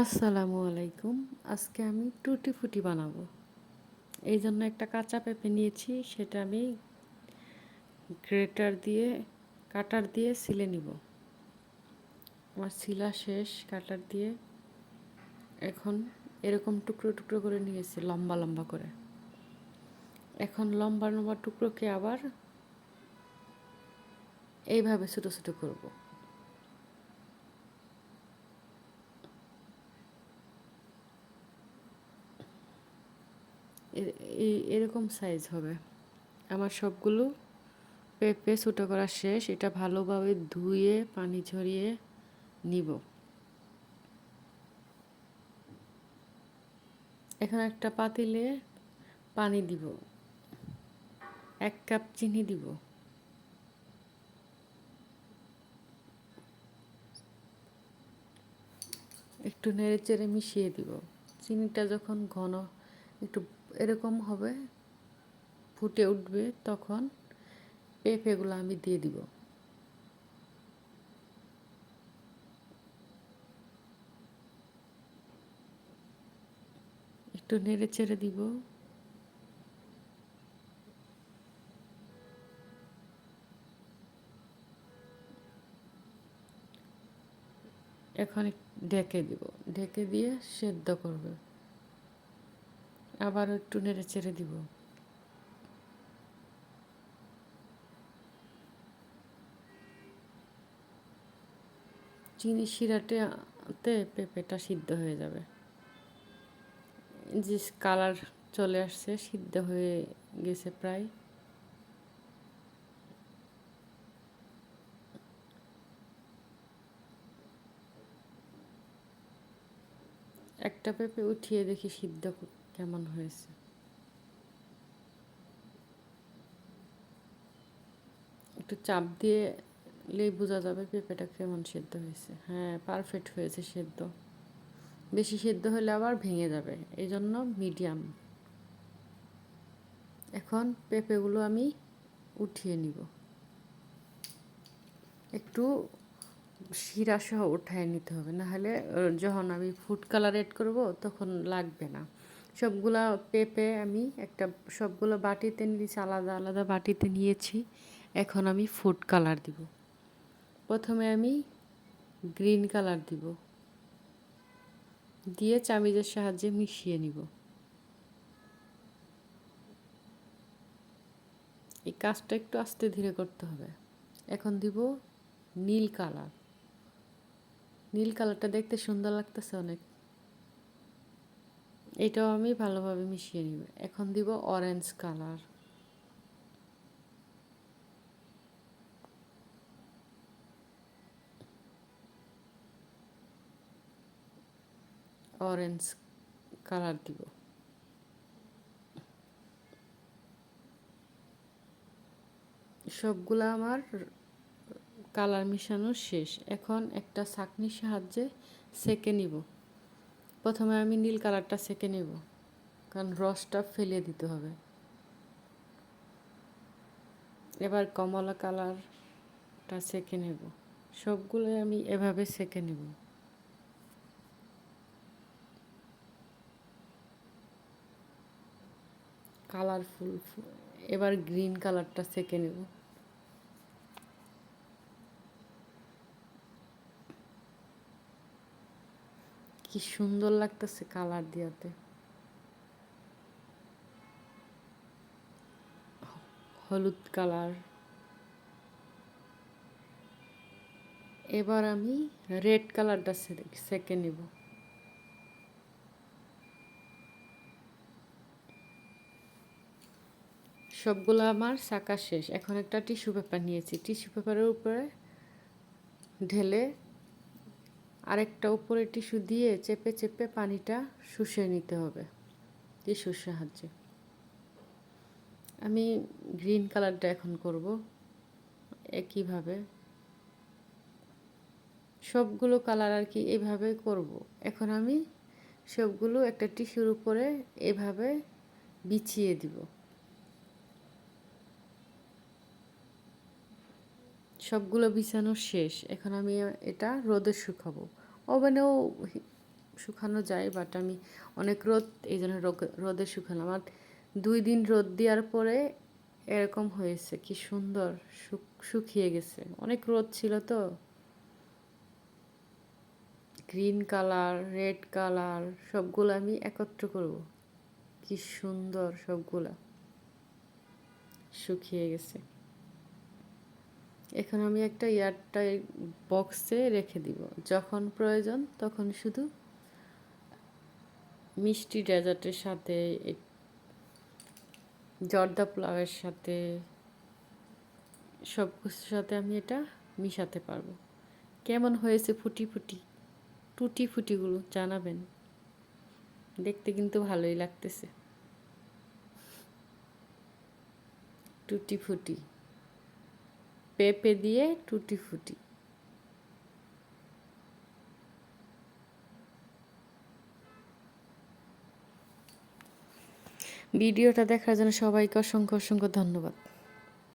আসসালামু আলাইকুম। আজকে আমি টুটি ফুটি বানাবো। এই জন্য একটা কাঁচা পেঁপে নিয়েছি, সেটা আমি গ্রেটার দিয়ে, কাটার দিয়ে সিলে নিব। আমার সিলা শেষ, কাটার দিয়ে এখন এরকম টুকরো টুকরো করে নিয়েছি, লম্বা লম্বা করে। এখন লম্বা লম্বা টুকরোকে আবার এইভাবে ছোটো ছোটো করব। এই, এরকম সাইজ হবে। আমার সবগুলো পেঁপে ছোটো করা শেষ। এটা ভালোভাবে ধুয়ে, পানি ঝরিয়ে নিব। এখন একটা পাতিলে পানি দিব। এক কাপ চিনি দিব। একটু নেড়ে চেড়ে মিশিয়ে দিব। চিনিটা যখন ঘন, একটু এরকম হবে, ফুটে উঠবে তখন পেঁপেগুলো আমি দিয়ে দিব। একটু নেড়ে চেড়ে দিব। এখন ঢেকে দিব। ঢেকে দিয়ে সেদ্ধ করবে। আবার একটু নেড়ে চেড়ে দিব। চিনি শিরাটাতে পেঁপেটা সিদ্ধ হয়ে যাবে। যে কালার চলে আসছে, সিদ্ধ হয়ে গেছে প্রায়। একটা পেঁপে উঠিয়ে দেখি সিদ্ধ কেমন হয়েছে? একটু চাপ দিয়ে লেই বোঝা যাবে পেঁপেটা কেমন সেদ্ধ হয়েছে। হ্যাঁ পারফেক্ট হয়েছে সেদ্ধ। বেশি সেদ্ধ হলে আবার ভেঙে যাবে। এই জন্য মিডিয়াম এখন পেঁপেগুলো আমি উঠিয়ে নিব। একটু শিরা সহ উঠায় নিতে হবে। নাহলে যখন আমি ফুড কালার এড করব, তখন লাগবে না। সবগুলা পেঁপে আমি একটা সবগুলো বাটিতে নিয়েছি, আলাদা আলাদা বাটিতে নিয়েছি। এখন আমি ফুড কালার দিব। প্রথমে আমি গ্রিন কালার দিব। দিয়ে চামিজের সাহায্যে মিশিয়ে নিব। এই কাজটা একটু আস্তে ধীরে করতে হবে। এখন দিব নীল কালার নীল কালারটা দেখতে সুন্দর লাগতেছে অনেক। এটাও আমি ভালোভাবে মিশিয়ে নিব। এখন দিব অরেঞ্জ কালার অরেঞ্জ কালার দিব। সবগুলো আমার কালার মিশানো শেষ। এখন একটা ছাকনির সাহায্যে সেকে নিব। প্রথমে আমি নীল কালারটা সেকে নেব, কারণ রসটা ফেলে দিতে হবে। এবার কমলা কালারটা সেকে নেব, সবগুলো আমি এভাবে সেকে নেব। কালারফুল এবার গ্রিন কালারটা সেকে নেব। কি সুন্দর লাগতেছে কালার দিয়াতে। হলুদ কালার এবার আমি রেড কালারটা সেঁকে নেব। সবগুলো আমার শাকা শেষ। এখন একটা টিস্যু পেপার নিয়েছি। টিস্যু পেপারের উপরে ঢেলে আরেকটা উপরে টিস্যু দিয়ে চেপে চেপে পানিটা শুষে নিতে হবে। টিস্যুর সাহায্যে। আমি গ্রিন কালারটা এখন করব একইভাবে। সবগুলো কালার আর কি এভাবে করব। এখন আমি সবগুলো একটা টিস্যুর উপরে এভাবে বিছিয়ে দিব। সবগুলো বিছানো শেষ। এখন আমি এটা রোদে শুকাবো। ওভেনেও শুকানো যায় বাট আমি অনেক রোদ, এই জন্য রোদে শুকালাম। আর দুই দিন রোদ দেওয়ার পরে এরকম হয়েছে, কি সুন্দর শুক- শুকিয়ে গেছে। অনেক রোদ ছিল তো। গ্রিন কালার রেড কালার সবগুলো আমি একত্র করব। কি সুন্দর সবগুলা। শুকিয়ে গেছে। এখন আমি একটা এয়ারটাই বক্সে রেখে দিব। যখন প্রয়োজন তখন শুধু মিষ্টি ডেজার্টের সাথে জর্দা পোলাওয়ের সাথে সব কিছুর সাথে আমি এটা মিশাতে পারব। কেমন হয়েছে ফুটি ফুটি, টুটি ফুটিগুলো জানাবেন। দেখতে কিন্তু ভালোই লাগতেছে। টুটি ফুটি। পেঁপে দিয়ে টুটি ফুটি। ভিডিওটা দেখার জন্য সবাইকে অসংখ্য অসংখ্য ধন্যবাদ।